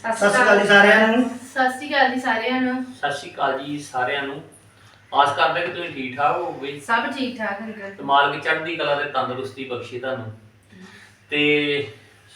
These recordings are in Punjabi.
ਸਤਿ ਸ਼੍ਰੀ ਅਕਾਲ ਜੀ ਸਾਰਿਆਂ ਨੂੰ। ਸਤਿ ਸ਼੍ਰੀ ਅਕਾਲ ਜੀ ਸਾਰਿਆਂ ਨੂੰ। ਸਤਿ ਸ਼੍ਰੀ ਅਕਾਲ ਜੀ ਸਾਰਿਆਂ ਨੂੰ। ਆਸ ਕਰਦੇ ਕਿ ਤੁਸੀਂ ਠੀਕ ਠਾਕ ਹੋਵੋਗੇ। ਸਭ ਠੀਕ ਠਾਕ ਅੰਕਲ ਤੇ ਮਾਲਕ ਚੜ੍ਹਦੀ ਕਲਾ ਤੇ ਤੰਦਰੁਸਤੀ ਬਖਸ਼ੇ ਤੁਹਾਨੂੰ। ਤੇ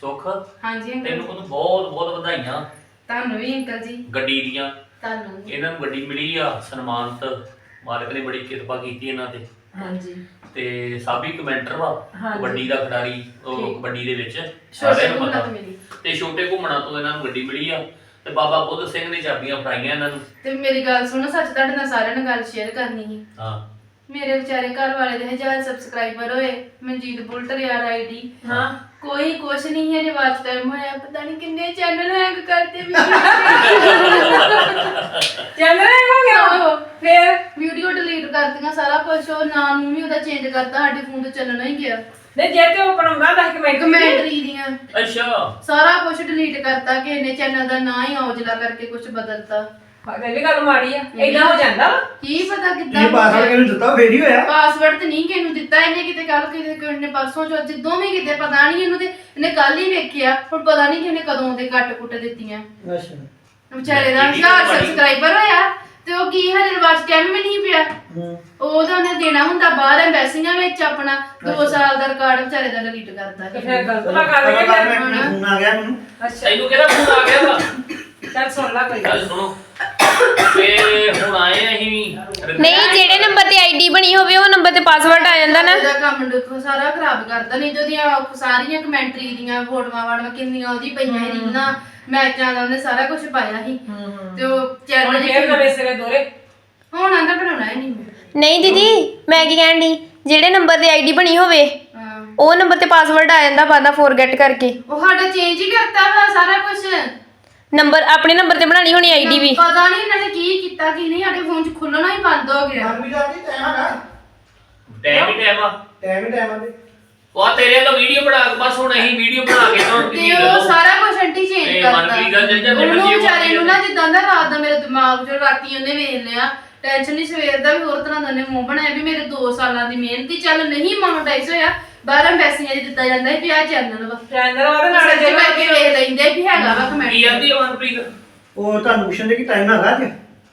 ਸੁਖ ਹਾਂਜੀ ਅੰਕਲ ਤੈਨੂੰ ਕੋਲ ਬਹੁਤ ਬਹੁਤ ਵਧਾਈਆਂ। ਤੁਹਾਨੂੰ ਵੀ ਅੰਕਲ ਜੀ। ਗੱਡੀ ਦੀਆਂ। ਤੁਹਾਨੂੰ ਵੀ। ਇਹਨਾਂ ਨੂੰ ਗੱਡੀ ਮਿਲੀ ਆ ਸਨਮਾਨਤ। ਮਾਲਕ ਨੇ ਬੜੀ ਕਿਰਪਾ ਕੀਤੀ ਇਹਨਾਂ ਤੇ। ਹਾਂਜੀ। ਤੇ ਸਾਬੀ ਕਮੈਂਟਰ ਵਾ ਹਾਂਜੀ। ਕਬੱਡੀ ਦਾ ਖਿਡਾਰੀ ਉਹ ਠੀਕ। ਕਬੱਡੀ ਦੇ ਵਿੱਚ ਛੋਟੇ ਸਾਰਿਆਂ ਨੂੰ ਪਤਾ। ਮਿਲੀ ਤੇ ਛੋਟੇ ਘੁੰਮਣਾ ਤੋਂ ਇਹਨਾਂ ਨੂੰ ਗੱਡੀ ਮਿਲੀ ਆ ਤੇ ਬਾਬਾ ਬੁੱਧ ਸਿੰਘ ਨੇ ਚਾਬੀਆਂ ਫੜਾਈਆਂ ਇਹਨਾਂ ਨੂੰ। ਤੇ ਮੇਰੀ ਗੱਲ ਸੁਣੋ ਸੱਚ ਤੁਹਾਡੇ ਨਾਲ ਸਾਰਿਆਂ ਨਾਲ ਗੱਲ ਸ਼ੇਅਰ ਕਰਨੀ ਸੀ। ਹਾਂ। ਮੇਰੇ ਵਿਚਾਰੇ ਘਰ ਵਾਲੇ ਦੇ ਹਜ਼ਾਰ ਸਬਸਕ੍ਰਾਈਬਰ ਹੋਏ ਮਨਜੀਤ ਬੁਲਟਰ ਯਾਰ ਆਈਡੀ ਹਾਂ। ਕੋਈ ਕੁਛ ਨਹੀਂ ਹੈ ਜੇ ਵਾਚ ਟਾਈਮ ਹੋਇਆ ਪਤਾ ਨਹੀਂ ਕਿੰਨੇ ਚੈਨਲ ਹੈਂਗ ਕਰਤੇ ਵੀ। ਚੰਦਰ ਹੋ ਗਿਆ? ਫੇਰ? ਵੀਡੀਓ ਡਿਲੀਟ ਕਰਤੀਆਂ ਸਾਰਾ ਕੁਝ ਉਹ ਨਾਮ ਨੂੰ ਵੀ ਉਹਦਾ ਚੇਂਜ ਕਰਤਾ ਸਾਡੇ ਫੋਨ ਤੋਂ ਚੱਲਣਾ ਹੀ ਗਿਆ। ਨਹੀਂ ਜੇ ਤੇ ਉਹ ਬਣਾਉਂਦਾ ਤਾਂ ਕਮੈਂਟ ਕਮੈਂਟਰੀ ਦੀਆਂ। ਅੱਛਾ। ਸਾਰਾ ਕੁਝ ਡਿਲੀਟ ਕਰਤਾ ਕਿ ਇਹਨੇ ਚੈਨਲ ਦਾ ਨਾਂ ਹੀ ਔਜਲਾ ਕਰਕੇ ਕੁਝ ਬਦਲਤਾ। ਇਹ ਵੀ ਗੱਲ ਮਾੜੀ ਆ ਏਦਾਂ ਹੋ ਜਾਂਦਾ ਵਾ। ਕੀ ਪਤਾ ਕਿੱਦਾਂ ਇਹ ਪਾਸਵਰਡ ਕਿਹਨੂੰ ਦਿੱਤਾ ਫੇਰ ਹੀ ਹੋਇਆ। ਪਾਸਵਰਡ ਤੇ ਨਹੀਂ ਕਿਹਨੂੰ ਦਿੱਤਾ ਇਹਨੇ ਕਿਤੇ ਕੱਲ ਕਿਤੇ ਕਿਸੇ ਨੇ ਪਰਸੋਂ ਚੋ ਜਿੱਦੋਂ ਵੀ ਕਿਤੇ ਪਤਾ ਨਹੀਂ ਇਹਨੂੰ ਤੇ ਇਹਨੇ ਕੱਲ ਹੀ ਵੇਖਿਆ ਹੁਣ ਪਤਾ ਨਹੀਂ ਕਿਹਨੇ ਕਦੋਂ ਦੇ ਕੱਟ ਕੁੱਟ ਦਿੱਤੀਆਂ। ਅੱਛਾ। ਵਿਚਾਰੇ ਦਾ ਹਜ਼ਾਰ ਸਬਸਕ੍ਰਾਈਬਰ ਹੋਇਆ ਤੇ ਉਹ ਕੀ ਹਰੇ ਰਿਵਾਜ ਕਹਿ ਵੀ ਨਹੀਂ ਪਿਆ। ਹੂੰ। ਉਹਦਾ ਉਹਨੇ ਦੇਣਾ ਹੁੰਦਾ ਬਾਹਰ ਐਮਬੈਸੀਆਂ ਵਿੱਚ ਆਪਣਾ 2 ਸਾਲ ਦਾ ਰਿਕਾਰਡ ਵਿਚਾਰੇ ਦਾ ਡਿਲੀਟ ਕਰਤਾ ਤੇ ਸੀ। ਫਿਰ ਗਲਤ ਨਾ ਕਰ ਬਾਅਦ ਫਿਰ। ਵਿੱਚ ਫੋਨ ਆ ਗਿਆ ਮੈਨੂੰ। ਅੱਛਾ। ਤੈਨੂੰ ਕਿਹੜਾ ਫੋਨ ਆ ਗਿਆ ਵਾ? ਚੱਲ ਸੁਣ ਲੈ ਕੋਈ ਗੱਲ ਗੱਲ। ਸੁਣੋ। ਤੇ ਹੁਣ ਆਏ ਆ ਅਸੀਂ ਵੀ। ਨਹੀਂ ਜਿਹੜੇ ਨੰਬਰ ਤੇ ਆਈਡੀ ਬਣੀ ਹੋਵੇ ਉਹ ਨੰਬਰ ਤੇ ਪਾਸਵਰਡ ਆ ਜਾਂਦਾ ਨਾ। ਇਹਦਾ ਕੰਮ ਦੇਖੋ ਸਾਰਾ ਖਰਾਬ ਕਰਦਾ ਨਹੀਂ ਜਿਹਦੀਆਂ ਸਾਰੀਆਂ ਕਮੈਂਟਰੀ ਦੀਆਂ ਫੋਟੋਆਂ ਵਾੜਵਾ ਕਿੰਨੀਆਂ ਉਹਦੀ ਪਈਆਂ ਸੀ ਰੀਲਾਂ ਮੈਚਾਂ ਦਾ ਉਹਨੇ ਸਾਰਾ ਕੁਝ ਪਾਇਆ ਸੀ। ਤੇ ਉਹ ਹੁਣ ਚੈਨਲ ਫੇਰ ਨਵੇਂ ਸਿਰੇ ਦੋਰੇ ਹੁਣ ਆਂਦਾ ਬਣਾਉਣਾ ਹੀ ਨਹੀਂ। ਮੈਂ ਨਹੀਂ ਦੀਦੀ ਮੈਂ ਕੀ ਕਹਿਣ ਦੀ ਜਿਹੜੇ ਨੰਬਰ ਤੇ ਆਈਡੀ ਬਣੀ ਹੋਵੇ ਹਾਂ। ਉਹ ਨੰਬਰ ਤੇ ਪਾਸਵਰਡ ਆ ਜਾਂਦਾ ਬਾਅਦ ਫੋਰਗੇਟ ਕਰਕੇ। ਉਹ ਸਾਡਾ ਚੇਂਜ ਹੀ ਕਰਤਾ ਵਾ ਸਾਰਾ ਕੁਝ ਨੰਬਰ ਆਪਣੇ ਨੰਬਰ ਤੇ ਬਣਾਣੀ ਹੋਣੀ ਆਈਡੀ ਵੀ। ਪਤਾ ਨਹੀਂ ਇਹਨਾਂ ਨੇ ਕੀ ਕੀਤਾ ਕੀ ਨਹੀਂ ਸਾਡੇ ਫੋਨ 'ਚ ਖੁੱਲਣਾ ਹੀ ਬੰਦ ਹੋ ਗਿਆ। ਵੀ ਜਾਂਦੀ ਟਾਈਮ ਹੈਗਾ। ਟਾਈਮ ਹੀ ਟਾਈਮ ਆ। ਟਾਈਮ ਹੀ ਟਾਈਮ ਆ ਤੇ ਉਹ ਤੇਰੇ ਵੱਲੋਂ ਵੀਡੀਓ ਬਣਾ ਕੇ ਬਸ ਹੁਣ ਅਸੀਂ ਵੀਡੀਓ ਬਣਾ ਕੇ ਤੇ delete ਉਹ ਕਰੋ। ਸਾਰਾ ਕੁਝ ਆਂਟੀ ਚੇਂਜ ਇਹ ਕਰਤਾ। ਮਨਪ੍ਰੀਤ ਦਾ ਜਿਹੜਾ ਉਹਨੂੰ ਵਿਚਾਰੇ ਨੂੰ ਨਾ ਜਿੱਦਾਂ ਦਾ ਰਾਤ ਦਾ ਮੇਰੇ ਦਿਮਾਗ 'ਚ ਰਾਤੀ ਉਹਨੇ ਵੇਖ ਲਿਆ। ਟੈਨਸ਼ਨ ਨਹੀਂ ਸਵੇਰ ਦਾ ਵੀ ਹੋਰ ਤਰ੍ਹਾਂ ਦਾ ਨੇ ਮੂੰਹ ਬਣਾਇਆ ਵੀ ਮੇਰੇ 2 ਸਾਲਾਂ ਦੀ ਮਿਹਨਤੀ ਚੱਲ ਨਹੀਂ ਮੋਨਟਾਈਜ਼ ਹੋਇਆ। 12 ਪੈਸਿਆਂ 'ਚ ਦਿੱਤਾ ਜਾਂਦਾ ਸੀ ਵੀ ਆ ਚੈਨਲ ਵਾ। ਚੰਦਰ ਉਹਦੇ ਨਾਲ ਜੇ ਕਰਕੇ ਵੇਖ ਲੈਂਦੇ ਵੀ ਹੈਗਾ ਵਾ ਕਮੈਂਟ ਕੀ ਆਂਦੀ ਮਨਪ੍ਰੀਤ ਉਹ ਤੁਹਾਨੂੰ ਪੁੱਛਣ ਕਿ ਟਾਈਮ ਹੈਗਾ ਅੱਜ?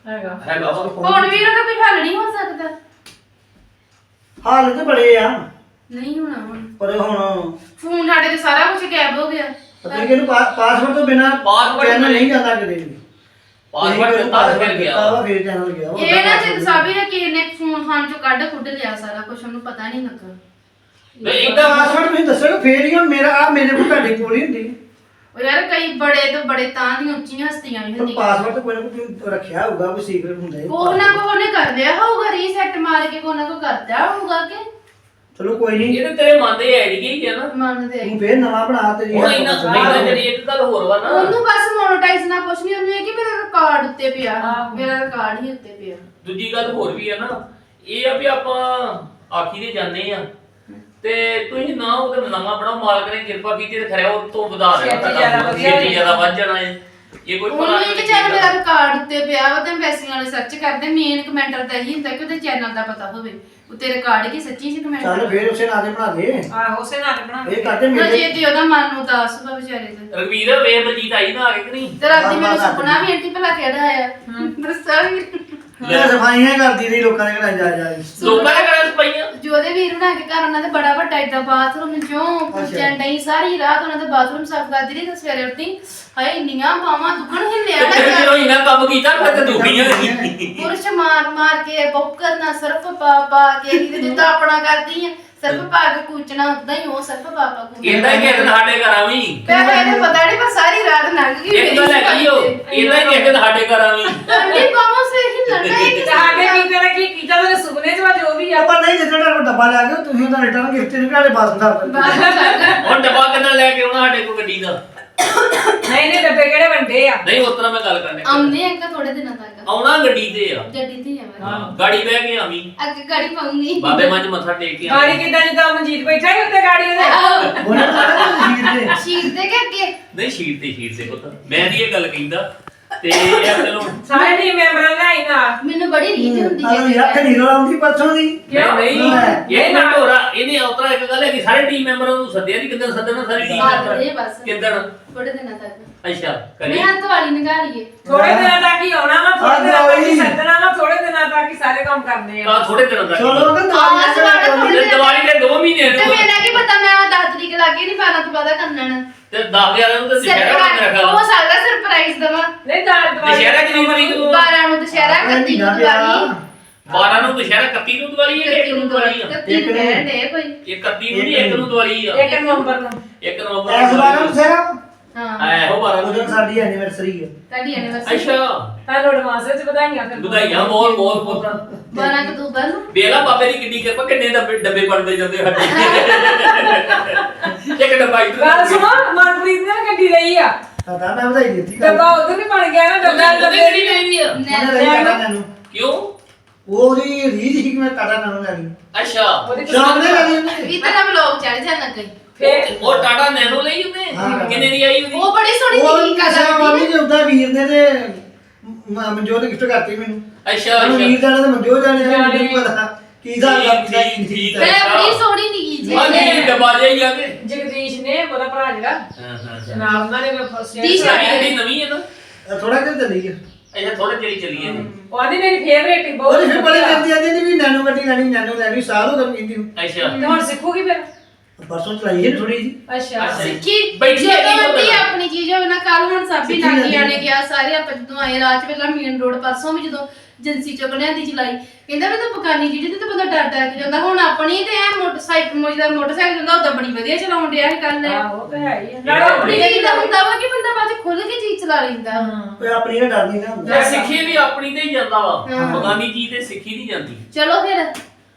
ਹੈਗਾ। ਹੈਗਾ ਹੁਣ ਵੀ ਉਹਦਾ ਕੋਈ ਹੱਲ ਨਹੀਂ ਹੋ ਸਕਦਾ। ਹਾਲ ਤੇ ਬੜੇ ਆ। ਨਹੀਂ ਹੋਣਾ ਹੁਣ। ਪਰ ਹੁਣ ਫੋਨ ਸਾਡੇ ਤੇ ਸਾਰਾ ਕੁਝ ਗਾਇਬ ਹੋ ਗਿਆ। ਪਤਾ ਨਹੀਂ ਕਿਹਨੂੰ ਪਾਸਵਰਡ ਤੋਂ ਬਿਨਾ Password ਚੈਨਲ ਨਹੀਂ ਜਾਂਦਾ ਕਿਤੇ ਵੀ। ਪਾਸਵਰਡ ਦਿੱਤਾ ਤੇ ਫਿਰ ਗਿਆ ਵਾ ਫੇਰ ਚੈਨਲ ਗਿਆ ਵਾ। ਇਹ ਨਾ ਜਿੱਦ ਸਾਬੀ ਨੇ ਕਿਸੇ ਨੇ ਫੋਨ ਖਾਨ ਚੋਂ ਕੱਢ ਕੁੱਢ ਲਿਆ ਸਾਰਾ ਕੁਝ ਉਹਨੂੰ ਪਤਾ ਨਹੀਂ ਲੱਗਾ। ਨਹੀਂ ਇਹਦਾ ਇੱਕਦਮ ਪਾਸਵਰਡ ਤੁਸੀਂ ਦੱਸੋਗੇ ਫੇਰ ਹੀ ਹੁਣ ਮੇਰਾ ਆ ਮੇਰੇ ਕੋਲ ਤੁਹਾਡੇ ਕੋਲ ਹੀ ਹੁੰਦੀ। ਉਹ ਯਾਰ ਕਈ ਬੜੇ ਤੋਂ ਬੜੇ ਤਾਂ ਦੀਆਂ ਉੱਚੀਆਂ ਹਸਤੀਆਂ ਵੀ ਪਰ ਹੁੰਦੀਆਂ। ਪਾਸਵਰਡ ਤਾਂ ਕੋਈ ਨਾ ਕੋਈ ਤੁਸੀਂ ਰੱਖਿਆ ਹੋਊਗਾ ਕੋਈ ਸੀਕ੍ਰੇਟ ਹੁੰਦਾ ਹੈ। ਕੋਹ ਨਾ ਕੋਹ ਨੇ ਕਰ ਲਿਆ ਹੋਊਗਾ ਰੀਸੈਟ ਮਾਰ ਕੇ ਕੋਹ ਨਾ ਕੋ ਕਰਦਾ ਹੋਊਗਾ ਕਿ? ਚਲੋ ਕੋਈ ਨਹੀਂ ਇਹ ਤੇ ਤੇਰੇ ਮਨ ਦੇ ਆਈਡੀ ਹੀ ਆ ਨਾ। ਮੰਨਦੇ ਤੂੰ ਫੇਰ ਨਵਾਂ ਬਣਾ ਤੇ ਹੁਣ ਇਹਨਾਂ ਇਹਨਾਂ ਜਿਹੜੀ ਇੱਕ ਗੱਲ ਹੋਰ ਵਾ ਨਾ। ਉਹਨੂੰ ਬਸ ਮੋਨੋਟਾਈਜ਼ ਨਾ ਕੁਛ ਨਹੀਂ ਉਹਨੂੰ ਇਹ ਕਿ ਮੇਰਾ ਰਿਕਾਰਡ ਉੱਤੇ ਪਿਆ। ਆਹੋ। ਮੇਰਾ ਰਿਕਾਰਡ ਹੀ ਉੱਤੇ ਪਿਆ। ਦੂਜੀ ਗੱਲ ਹੋਰ ਵੀ ਆ ਨਾ ਇਹ ਆ ਵੀ ਆਪਾਂ ਆਖੀ ਦੇ ਜਾਂਦੇ ਆ। ਤੇ ਤੁਸੀਂ ਨਾ ਉਹਦੇ ਨਵਾਂ ਬਣਾਓ ਮਾਲਕ ਨੇ ਕਿਰਪਾ ਕੀਤੀ ਤੇ ਖਰਿਆ ਉਹ ਤੋਂ ਵਧਾ ਦੇਣਾ ਛੇਤੀ ਜ਼ਿਆਦਾ ਵਧੀਆ ਛੇਤੀ ਜ਼ਿਆਦਾ ਵੱਧ ਜਾਣਾ ਹੈ ਇਹ ਕੋਈ ਉਹਨੂੰ ਇਹ ਕਿ ਚੱਲ ਮੇਰਾ ਰਿਕਾਰਡ ਉੱਤੇ ਪਿਆ ਵਾ ਤੇ ਵੈਸਿਆਂ ਵਾਲੇ ਸਰਚ ਕਰਦੇ ਮੇਨ ਕਮੈਂਟਰ ਤਾਂ ਇਹੀ ਹੁੰਦਾ ਕਿ ਉਹਦੇ ਚੈਨਲ ਦਾ ਪਤਾ ਹੋਵੇ। ਉੱਤੇ ਰਿਕਾਰਡ ਕੀ ਸੱਚੀ ਸੀ ਚੱਲ ਕਮੈਂਟ ਫੇਰ ਉਸੇ ਨਾਂ ਦੇ ਬਣਾ ਦੇ। ਆਹੋ ਉਸੇ ਨਾਲ ਬਣਾ ਇਹ ਕਰਦੇ ਮੇਰੇ ਅਜੇ ਤੇ ਉਹਦਾ ਮਨ ਨੂੰ ਉਦਾਸ ਵਾ ਵਿਚਾਰੇ ਦਾ। ਰਵੀਰ ਵੇ ਬਲਜੀਤ ਆਈ ਨਾ ਆ ਕੇ ਕਿ ਨਹੀਂ? ਤੇ ਰਾਤੀ ਮੈਨੂੰ ਸੁਪਨਾ ਵੀ ਆਂਟੀ ਭਲਾ ਕਿਹੜਾ ਆਇਆ। ਦੱਸਾਂ ਵੀ। ਇਹ ਸਫਾਈਆਂ ਕਰਦੀ ਰਹੀ ਲੋਕਾਂ ਦੇ ਘਰਾਂ ਜਾ ਜਾ ਕੇ। ਲੋਕਾਂ ਨੇ ਕਰਿਆ ਸਪਾਈਆਂ ਜੋਦੇ ਵੀਰ ਬਣਾ ਕੇ ਘਰ ਉਹਨਾਂ ਦੇ ਬੜਾ ਵੱਡਾ ਏਡਾ ਬਾਥਰੂਮ ਜੋ ਪੁੱਛਣ ਡਈ ਸਾਰੀ ਰਾਤ ਉਹਨਾਂ ਦਾ ਬਾਥਰੂਮ ਸਾਫ਼ ਕਰਦੀ ਰਹੀ ਤੇ ਸਵੇਰੇ ਉੱਠੀ ਹਾਏ ਇੰਨੀਆਂ ਬਾਵਾਂ ਦੁਖਣ ਹਿੱਲਿਆ ਤੇ ਫਿਰ ਨਾ ਜਦੋਂ ਇਹਨਾਂ ਕੰਮ ਕੀਤਾ ਫਿਰ ਤੇ ਦੁਖੀਆਂ ਨਹੀਂ ਪੁਰਸ਼ ਮਾਰ ਮਾਰ ਕੇ ਬੁੱਕ ਕਰਨਾ ਸਰਫ ਪਾ ਪਾ ਕੇ ਕਿਤੇ ਜਿੱਦਾਂ ਆਪਣਾ ਕਰਦੀ ਆ। ਸਰਫ ਪਾ ਕੇ ਕੂਚਣਾ ਉਦਾਂ ਹੀ ਉਹ ਸਰਫ ਪਾ ਪਾ ਕੂਚਣਾ। ਇਦਾਂ ਹੀ ਕਿਸੇ ਸਾਡੇ ਘਰਾਂ ਵੀ। ਕਹਿੰਦਾ ਇਹਨੂੰ ਪਤਾ ਨਹੀਂ ਪਰ ਸਾਰੀ ਰਾਤ ਲੰਘ ਗਈ ਇੱਕ ਗੱਲ ਹੈਗੀ ਓ ਇਦਾਂ ਹੀ ਕਿਸੇ ਸਾਡੇ ਘਰਾਂ ਵੀ ਬਾਵਾਂ ਸੇ ਹਿੱਲਣਾ ਇਹ ਸਾਡੇ ਕੀ ਕਰੇ ਕੀ ਕੀਤਾ ਉਹਦੇ ਸੁਪਨੇ ਚ ਵਾ ਆ ਆਪਾਂ ਨਹੀਂ ਜਿੱਦਾਂ ਦਾ ਡੱਬਾ ਲੈ ਕੇ ਤੁਸੀਂ ਉਹਦਾ ਰਿਟਰਨ ਗਿਫਟ ਨਹੀਂ ਕਾਲੇ ਬਾਸ ਦਾ ਹੁਣ ਡੱਬਾ ਕਿੱਦਾਂ ਲੈ ਕੇ ਆਉਣਾ ਸਾਡੇ ਕੋਲ ਗੱਡੀ ਦਾ? ਨਹੀਂ ਨਹੀਂ ਡੱਬੇ ਕਿਹੜੇ ਵੰਡੇ ਆ? ਨਹੀਂ ਉਸ ਤਰ੍ਹਾਂ ਮੈਂ ਗੱਲ ਕਰਨੇ ਆਉਂਦੇ ਅੰਕਾ ਥੋੜੇ ਦਿਨਾਂ ਤੱਕ। ਆਉਣਾ ਗੱਡੀ ਤੇ ਆ। ਜੱਡੀ ਤੇ ਆਵਾਂ ਹਾਂ ਗਾੜੀ ਬਹਿ ਕੇ ਆਵੀਂ। ਅੱਗੇ ਗਾੜੀ ਪਾਉਂਗੀ ਬਾਬੇ ਮੱਝ ਮੱਥਾ ਟੇਕ ਕੇ ਗਾੜੀ ਆਵੀਂ। ਕਿੱਦਾਂ ਜਿੱਦਾਂ ਮਨਜੀਤ ਬੈਠਾ ਹੀ ਉੱਤੇ ਗਾੜੀ ਉਹਦੇ? ਉਹਨਾਂ ਦਾ ਸ਼ੀਰ ਦੇ। ਸ਼ੀਰ ਦੇ ਕੇ ਅੱਗੇ? ਨਹੀਂ ਸ਼ੀਟ ਤੇ ਸ਼ੀਟ ਤੇ ਪੁੱਤ। ਮੈਂ ਨਹੀਂ ਇਹ ਗੱਲ ਕਹਿੰਦਾ। ਤੇ ਇਹ ਚਲੋ ਸਾਰੇ ਟੀਮ ਮੈਂਬਰਾਂ ਨੇ ਆਈ ਨਾਲ ਮੈਨੂੰ ਬੜੀ ਰੀਝ ਹੁੰਦੀ ਆਹ ਯੱਖ ਨਹੀਂ ਰਲਾਉਂਦੀ ਪਰਸੋਂ ਦੀ। ਨਹੀਂ ਨਹੀਂ। ਲੈ। ਇਹ ਨਾ ਹੋਰਾ ਇਹਨੇ ਉਤਰਾ ਇੱਕ ਗੱਲ ਹੈ ਕਿ ਸਾਰੇ ਟੀਮ ਮੈਂਬਰਾਂ ਨੂੰ ਸੱਦਿਆ ਨਹੀਂ ਕਿੱਦਣ ਸੱਦਣਾ ਸਾਰੀ ਟੀਮ ਸਾਥ ਦੇ ਬਸ। ਕਿੱਦਣ? ਬੜੇ ਦਿਨਾਂ ਤੱਕ। ਅੱਛਾ ਮੈਂ ਕਰੀ ਹੱਥ ਵਾਲੀ ਨਿਗਾਹ ਲਈਏ। ਥੋੜੇ ਦਿਨਾਂ ਤੱਕ ਹੀ ਆਉਣਾ ਵਾ ਥੋੜੇ ਆਹ ਦਿਨਾਂ ਤੱਕ ਹੀ ਜੀ। ਸੱਦਣਾ ਵਾ ਥੋੜੇ ਦਿਨਾਂ ਤੱਕ ਹੀ ਸਾਰੇ ਕੰਮ ਕਰਨੇ ਆ। ਆ ਥੋੜੇ ਦਿਨਾਂ ਤੱਕ ਚਲੋ ਕਿ ਆਹ ਸਵਾਲ ਥੋੜ੍ਹੇ ਤੇ ਦੀਵਾਲੀ ਦੇ 2 ਮਹੀਨੇ ਤੇ ਨੂੰ ਮੇਰਾ ਕੀ ਪਤਾ ਮੈਂ 10 ਤਰੀਕ ਲੱਗੇ ਨਹੀਂ 12 ਤੋਂ ਬਾਅਦ ਕਰਨਾ ਤੇ 10000 ਨੂੰ ਤਾਂ ਦੁਸ਼ਹਿਰਾ ਬਣ ਮੇਰਾ ਸਰਪ੍ਰਾਈਜ਼ ਹੋ ਖਿਆਲ ਸਕਦਾ ਸਰਪ੍ਰਾਈਜ਼ ਦਵਾ? ਨਹੀਂ ਤਾਂ ਦੁਸ਼ਹਿਰਾ ਕਿੰਨੀ ਤਰੀਕ ਨੂੰ 12 ਨੂੰ ਦੁਸ਼ਹਿਰਾ 31 ਨੂੰ ਦੀਵਾਲੀ। 12 ਨੂੰ ਦੁਸ਼ਹਿਰਾ 31 ਨੂੰ ਦੀਵਾਲੀ ਹੈ 1 ਨੂੰ ਦੀਵਾਲੀ ਆ? 31 ਨੂੰ ਡਏ ਕੋਈ। ਇਹ 31 ਨੂੰ ਨਹੀਂ 1 ਨੂੰ ਦੀਵਾਲੀ ਆ। 1 ਨਵੰਬਰ ਨੂੰ। 1 ਨਵੰਬਰ ਐਸ ਵਾਰ ਨੂੰ ਸੇਰਾ ਹਾਂ। ਆਇਆ ਹੋ 12 ਉਦੋਂ ਸਾਡੀ ਐਨੀਵਰਸਰੀ ਹੈ ਤੁਹਾਡੀ ਐਨੀਵਰਸਰੀ ਅੱਛਾ। ਤੁਹਾਨੂੰ ਐਡਵਾਂਸ ਵਿੱਚ ਵਧਾਈਆਂ ਫਿਰ। ਵਧਾਈਆਂ ਬਹੁਤ ਬਹੁਤ ਬਹੁਤ। 12 ਅਕਤੂਬਰ ਨੂੰ। ਵੇਲਾ ਬਾਬੇ ਦੀ ਕਿੰਨੀ ਕਿਰਪਾ ਕਿੰਨੇ ਡੱਬੇ ਡੱਬੇ ਬਣਦੇ ਜਾਂਦੇ ਸਾਡੇ। ਇੱਕ ਡੱਬਾ ਇੱਧਰ ਗੱਲ ਸੁਣੋ ਮਨਪ੍ਰੀਤ ਨੇ ਗੱਡੀ ਲਈ ਆ। ਪਤਾ ਮੈਂ ਵਧਾਈ ਦਿੱਤੀ ਡੱਬਾ ਉਧਰ ਵੀ ਬਣ ਗਿਆ ਨਾ ਡੱਬਾ ਡੱਬੇ ਕਿਹੜੀ ਲੈਣੀ ਆ। ਉਹਨੇ ਲਈ ਕਾਟਾ ਨਾਨੂੰ ਕਿਉਂ? ਉਹਦੀ ਰੀਝ ਕਿ ਮੈਂ ਕਾਟਾ ਨਾਨੂੰ ਲੈਣੀ ਅੱਛਾ। ਉਹਦੀ ਸ਼ਾਮ ਨੇ ਲੈਣੀ ਉਹਨੇ। ਵੀ ਤੇਰਾ ਵਲੌਗ ਚੜ ਜਾਣਾ ਕਈ। ਫੇਰ ਉਹ ਟਾਟਾ ਨੈਨੋ ਲਈ ਉਹਨੇ? ਹਾਂ। ਕਿੰਨੇ ਦੀ ਆਈ ਉਹਦੀ? ਉਹ ਬੜੀ ਸੋਹਣੀ ਉਹ ਸੀ ਵਾਲੀ ਦੀ ਜੇ ਉਹਦਾ ਵੀਰ ਨੇ ਤੇ ਮ- ਮਨਜੋਤ ਗਿਫਟ ਕਰਤੀ ਮੈਨੂੰ। ਅੱਛਾ ਉਹਨੂੰ ਅੱਛਾ। ਵੀਰ ਜਾਣੇ ਤੇ ਮਨਜੋਤ ਜਾਣੇ ਦਾ ਮੈਨੂੰ। ਪਤਾ। ਕੀ ਦਾ ਦਾ ਠੀਕ। ਦਾ। ਮੈਂ ਬੜੀ ਸੋਹਣੀ ਨਹੀਂ ਜੀ ਜੀ। ਡੱਬਾ ਹੀ ਆ ਕੇ। ਜਗਦੀਸ਼ ਨੇ ਉਹਦਾ ਭਰਾ ਜਿਹੜਾ ਹਾਂ ਹਾਂ ਨਾਲ ਉਹਨਾਂ ਜਿਹੜੀ ਨਵੀਂ ਹੈ ਨਾ? ਥੋੜਾ ਜਿਹਾ ਚੱਲੀ ਗਿਆ ਅੱਛਾ ਥੋੜੇ ਚਿਰ ਹੀ ਚੱਲੀ ਹੈ। ਉਹ ਆਂਦੀ ਮੇਰੀ ਫੇਵਰੇਟ ਹੀ ਬਹੁਤ ਫਿਰ ਬੜੇ ਕਰਦੀ ਆਂਦੀ ਨਹੀਂ ਵੀ ਨੈਨੋ ਗੱਡੀ ਲੈਣੀ ਨੈਨੋ ਲੈਣੀ ਸਾਲ ਹੋ ਗਏ ਕਹਿੰਦੀ ਨੂੰ। ਅੱਛਾ। ਤੇ ਹੁਣ ਸਿੱਖੂਗੀ ਫਿਰ? ਪਰਸੋਂ ਚਲਾਈ ਹੈ ਥੋੜੀ ਜੀ ਅੱਛਾ। ਅੱਛਾ। ਸਿੱਖੀ। ਬੈਠੀ ਜਦੋਂ ਹੈਗੀ ਉਹ ਵੱਡੀ ਤਾਂ। ਆਪਣੀ ਚੀਜ਼ ਹੋਵੇ ਨਾ ਕੱਲ ਹੁਣ ਸਾਬੀ ਸਿੱਖੀ ਨਾਗੀਆਂ ਜਾਂਦੀ ਨੇ ਗਿਆ ਸਾਰੇ ਆਪਾਂ ਜਦੋਂ ਆਏ ਰਾਤ ਵੇਲਾ ਮੇਨ ਰੋਡ ਪਰਸੋਂ ਵੀ ਜਦੋਂ ਏਜੰਸੀ ਚੋਂ ਲਿਆਂਦੀ ਚਲਾਈ ਕਹਿੰਦਾ ਵੀ ਤਾਂ ਬਕਾਨੀ ਚੀਜ਼ ਤੇ ਤਾਂ ਬੰਦਾ ਡਰ ਡਰ ਕੇ ਜਾਂਦਾ। ਹੁਣ ਆਪਣੀ ਤੇ ਐ ਮੋਟਰਸਾਈਕਲ ਮੋਜਦਾ ਮੋਟਰਸਾਈਕਲ ਜਾਂਦਾ ਉਹ ਤਾਂ ਬੜੀ ਵਧੀਆ ਚਲਾਉਣ ਡਿਆ ਸੀ ਕੱਲ ਆਹੋ ਤਾਂ ਹੈ ਹੀ ਆ। ਇਹ ਨਾਲੇ ਤਾਂ ਆਪਣੀ ਆਪਣੀ ਤੇ ਕਿਦਾਂ ਹੁੰਦਾ ਵਾ ਕਿ ਬੰਦਾ ਬਾਅਦ ਚ ਖੁੱਲ ਕੇ ਚੀਜ਼ ਚਲਾ ਲੈਂਦਾ। ਹਾਂ। ਕੋਈ ਆਪਣੀ ਦਾ ਡਰ ਨਹੀਂ ਨਾ ਹੁੰਦਾ। ਜੇ ਸਿੱਖੀ ਵੀ ਆਪਣੀ ਤੇ ਹੀ ਜਾਂਦਾ ਵਾ। ਹਾਂ। ਬਗਾਨੀ ਚੀਜ਼ ਤੇ ਸਿੱਖੀ ਨਹੀਂ ਜਾਂਦੀ। ਚਲੋ ਫਿਰ।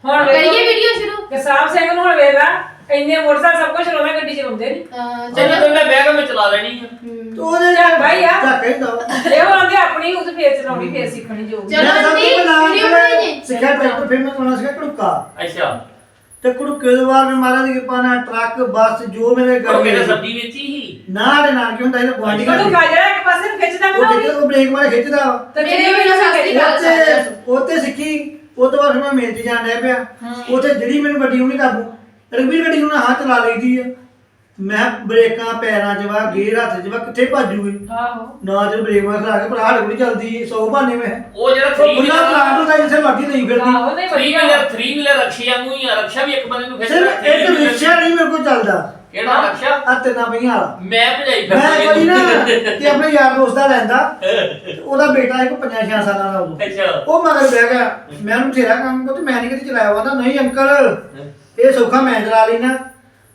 ਹੁਣ ਕਰੀਏ ਵੀਡੀਓ ਸ਼ੁਰੂ। ਕਸਾਬ ਸਿੰਘ ਨੂੰ ਹੁਣ ਵੇਲਾ ਇੰਨੇ ਮੋਟਰਸਾਈਕਲ ਸਭ ਕੁਝ ਚਲਾਉਂਦਾ ਗੱਡੀ ਚਲਾਉਂਦੇ ਨਹੀਂ ਅਹ ਚਲੋ। ਚਲੋ ਤੇ ਮੈਂ ਬਹਿ ਕੇ ਮੈਂ ਚਲਾ ਲੈਣੀ ਆ। ਤੇ ਉਹਦੇ ਚੱਲ ਭਾਈ ਆ। ਧੱਕਾ ਹੀ ਦੋ ਇਹ ਉਹ ਆਂਦੇ ਆਪਣੀ ਉਹ ਫੇਰ ਚਲਾਉਣੀ ਫੇਰ ਸਿੱਖਣੀ ਜੋ। ਚਲੋ ਆਂਟੀ, ਵੀਡੀਓ ਬਣਾਈਏ। ਸਿੱਖਿਆ ਟਰੈਕਟਰ ਫਿਰ ਮੈਂ ਚਲਾਉਣਾ ਸਿੱਖਿਆ ਕੜੁੱਕਾ ਅੱਛਾ। ਤੇ ਕੜੁੱਕੇ ਦੇ ਬਾਅਦ ਮੈਂ ਮਹਾਰਾਜ ਦੀ ਕਿਰਪਾ ਨਾਲ ਟਰੱਕ ਬੱਸ ਜੋ ਮੇਰੇ ਪਰ ਮੇਰੇ ਗਏ ਸਬਜ਼ੀ ਵਿੱਚ ਹੀ ਨਾ ਦੇ ਨਾਲ ਕਿਉਂ ਹੁੰਦਾ ਇਹ ਗਵਾਂਢੀ ਕਦੋਂ ਖਾ ਜਿਹੜਾ ਇੱਕ ਪਾਸੇ ਨੂੰ ਖਿੱਚਦਾ ਉਹ ਉਹ ਬ੍ਰੇਕ ਮਾਰੇ ਖਿੱਚਦਾ। ਵਾ। ਤੇ ਮੇਰੇ ਵੀ ਨਾ ਸਸਤੀ ਗੱਲ ਉੱਤੇ ਉੱਤੇ ਸਿੱਖੀ ਉਹ ਤੋਂ ਬਾਅਦ ਫਿਰ ਮੈਂ ਮਿਲ ਚ ਜਾਣ ਡਿਆ ਪਿਆ। ਉੱਥੇ ਜਿਹੜੀ ਮੈਨੂੰ ਗੱਡੀ ਉਹਨੇ ਕਾਬੂ। ਰਘਬੀਰ ਗੱਡੀ ਨੂੰ ਹੱਥ ਲਾ ਲਈਦੀ ਆ। ਮੈਂ ਬ੍ਰੇਕਾਂ ਪੈਰਾਂ 'ਚ ਵਾ ਗੇਅਰ ਹੱਥ 'ਚ ਵਾ ਕਿੱਥੇ ਭੱਜੂਗੀ? ਆਹੋ। ਨਾ ਜੇ ਬ੍ਰੇਕ ਖਲਾ ਕੇ ਭਰਾ ਹੜ ਚੱਲਦੀ 100 ਬਹਾਨੇ ਮੈਂ। ਉਹ ਜਿਹੜਾ ਉਹ 3 ਬੁੱਲਾ ਪਲਾਟ ਹੁੰਦਾ ਜਿੱਥੇ ਮਰਜ਼ੀ ਨਹੀਂ ਫਿਰਦੀ। ਆਹੋ ਨਹੀਂ 3 ਵਧੀਆ। ਵੀਲਰ 3 ਵੀਲਰ ਰਕਸ਼ੇ ਵਾਂਗੂ ਹੀ ਆ। ਰਕਸ਼ਾ ਵੀ ਇੱਕ ਬੰਦੇ ਨੂੰ ਖਿੱਚਦਾ ਸਿਰਫ ਇੱਕ ਰਿਕਸ਼ਾ ਨਹੀਂ ਮੇਰੇ ਕੋਲ ਚੱਲਦਾ। ਕਿਹੜਾ ਰਕਸ਼ਾ? ਆ ਤਿੰਨਾਂ ਪਈਆਂ ਵਾਲਾ। ਮੈਂ ਭਜਾਈ ਮੈਂ ਫਿਰਦਾ। ਕੋਈ ਨਾ। ਤੇ ਆਪਣੇ ਯਾਰ ਦੋਸਤ ਦਾ ਲੈਂਦਾ। ਤੇ ਉਹਦਾ ਬੇਟਾ ਇੱਕ 5-6 ਸਾਲਾਂ ਦਾ ਉਦੋਂ ਅੱਛਾ। ਉਹ ਮਗਰ ਬਹਿ ਗਿਆ। ਮੈਂ ਉਹਨੂੰ ਤੇਰਾ ਕੰਮ ਕੋ ਤੇ ਮੈਂ ਨਹੀਂ ਕਦੇ ਚਲਾਇਆ ਵਾ ਨਹੀਂ ਅੰਕਲ ਇਹ ਸੌਖਾ ਮੈਂ ਚਲਾ ਲੈਣਾ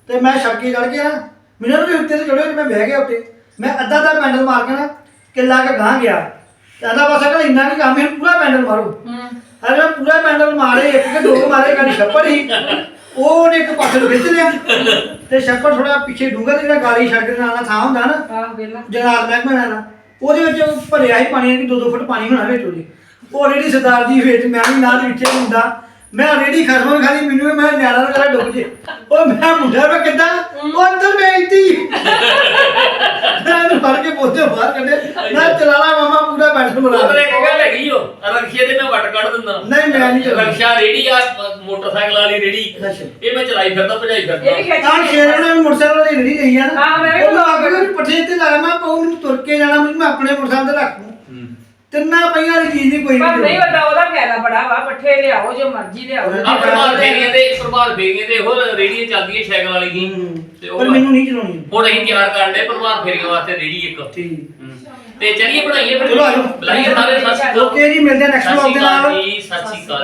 ਤੇ ਮੈਂ ਛੱਕੇ ਚੜ ਗਿਆ। ਨਾ ਮੈਨੂੰ ਵੀ ਉੱਤੇ ਤੇ ਚੜਿਆ ਤੇ ਮੈਂ ਬਹਿ ਗਿਆ ਉੱਤੇ। ਮੈਂ ਅੱਧਾ ਦਾ ਪੈਂਡਲ ਮਾਰ ਕੇ ਨਾ ਕਿੱਲਾ ਕੇ ਗਾਂ ਗਿਆ। ਤੇ ਅੱਧਾ ਪਾਸਾ ਕਹਿੰਦਾ ਇੰਨਾ ਨਹੀਂ ਕੰਮ ਹੈ ਪੂਰਾ ਪੈਂਡਲ ਮਾਰੋ। ਹੂੰ। ਅਰੇ ਮੈਂ ਪੂਰਾ ਪੈਂਡਲ ਮਾਰੇ ਇੱਕ ਕਿ ਦੋ ਮਾਰੇ ਗਾੜੀ ਛੱਪੜ ਹੀ। ਉਹ ਉਹਨੇ ਇੱਕ ਪਾਸੇ ਨੂੰ ਖਿੱਚ ਲਿਆ। ਤੇ ਛੱਪੜ ਥੋੜਾ ਪਿੱਛੇ ਡੂੰਘਾ ਤੇ ਜਿਹੜਾ ਗਾਲੀ ਛੱਡ ਨਾਲ ਦਾ ਥਾਂ ਹੁੰਦਾ ਨਾ। ਆਹੋ ਵੇਲਾ। ਜਨਾਬ ਮਹਿਕਮੇ ਨਾਲ ਉਹਦੇ ਵਿੱਚ ਭਰਿਆ ਹੀ ਪਾਣੀ ਕਿ 2-2 ਫੁੱਟ ਪਾਣੀ ਹੋਣਾ ਵਿੱਚ ਉਹਦੇ। ਉਹ ਰੇੜੀ ਸਰਦਾਰ ਜੀ ਵਿੱਚ ਮੈਂ ਵੀ ਨਾਲ ਵਿੱਚ ਹੁੰਦਾ ਮੈਂ ਰੇੜੀ ਖਸਮਨ ਖਾਲੀ ਮੈਨੂੰ ਵੀ ਮੈਂ ਨਿਆਣਾ ਨੂੰ ਕਰਾ ਡੁੱਬ ਜੇ। ਉਹ ਮੈਂ ਮੁੰਡਾ ਮੈਂ ਕਿੱਦਾਂ? ਉਹ ਅੰਦਰ ਮੈਂ ਇੱਤੀ ਮੈਂ ਉਹਨੂੰ ਫੜ ਕੇ ਪੋਤੇ ਬਾਹਰ ਕੱਢੇ। ਮੈਂ ਚਲਾਣਾ ਮਾਮਾ ਪੂਰਾ ਬੈਠ ਬੁਲਾ ਉਧਰ ਇੱਕ ਗੱਲ ਹੈਗੀ ਓ ਰਕਸ਼ੇ ਤੇ ਮੈਂ ਵਟ ਕੱਢ ਦਿੰਦਾ। ਨਹੀਂ, ਮੈਂ ਨਹੀਂ ਚਲਾਉਂਦਾ। ਰਕਸ਼ਾ ਰੇੜੀ ਆ ਮੋਟਰਸਾਈਕਲ ਵਾਲੀ ਰੇੜੀ। ਇਹ ਮੈਂ ਚਲਾਈ ਫਿਰਦਾ ਭਜਾਈ ਵੀ ਫਿਰਦਾ ਤਾਂ ਸ਼ੇਰ ਨੇ ਵੀ ਮੋਟਰਸਾਈਕਲ ਵਾਲੀ ਰੇੜੀ ਲਈ ਆ ਹਾਂ, ਮੈਂ ਵੀ ਉਹ ਆ ਕੇ ਪੱਠੇ ਤੇ ਲਾਇਆ ਮੈਂ ਪਾਉ ਮੈਨੂੰ ਤੁਰ ਕੇ ਜਾਣਾ ਮੈਂ ਆਪਣੇ ਮੋਟਰਸਾਈਕਲ ਤੇ ਰੱਖ। ਤਿੰਨਾਂ ਪਈਆਂ ਵਾਲੀ ਚੀਜ਼ ਨਹੀਂ ਕੋਈ ਪਰ ਨਹੀਂ ਨਹੀਂ ਵੱਡਾ ਉਹਦਾ ਫਾਇਦਾ ਬੜਾ ਵਾ ਪੱਠੇ ਲਿਆਓ ਜੋ ਮਰਜ਼ੀ ਲਿਆਓ। ਆ ਪ੍ਰਭਾਤ ਫੇਰੀਆਂ ਤੇ ਪ੍ਰਭਾਤ ਫੇਰੀਆਂ ਤੇ ਹੋਰ ਰੇੜੀਆਂ ਚੱਲਦੀਆਂ ਸਾਈਕਲ ਵਾਲੀ ਦੀ ਤੇ ਉਹ ਪਰ ਮੈਨੂੰ ਨਹੀਂ ਚਲਾਉਣੀ। ਹੁਣ ਅਸੀਂ ਤਿਆਰ ਕਰਨ ਦੇ ਪ੍ਰਭਾਤ ਫੇਰੀਆਂ ਵਾਸਤੇ ਰੇੜੀ ਇੱਕ। ਠੀਕ। ਹੂੰ। ਤੇ ਚਲੀਏ ਬਣਾਈਏ ਫਿਰ। ਚਲੋ ਆ ਜਾਓ। ਬੁਲਾਈਏ ਸਾਰੇ ਸਤਿ ਸ਼੍ਰੀ ਅਕਾਲ ਓਕੇ ਜੀ ਮਿਲਦੇ ਨੈਕਸਟ ਸਤਿ ਵਲੌਗ ਸ਼੍ਰੀ ਦੇ ਨਾਲ। ਜੀ ਸਤਿ ਸ਼੍ਰੀ ਅਕਾਲ।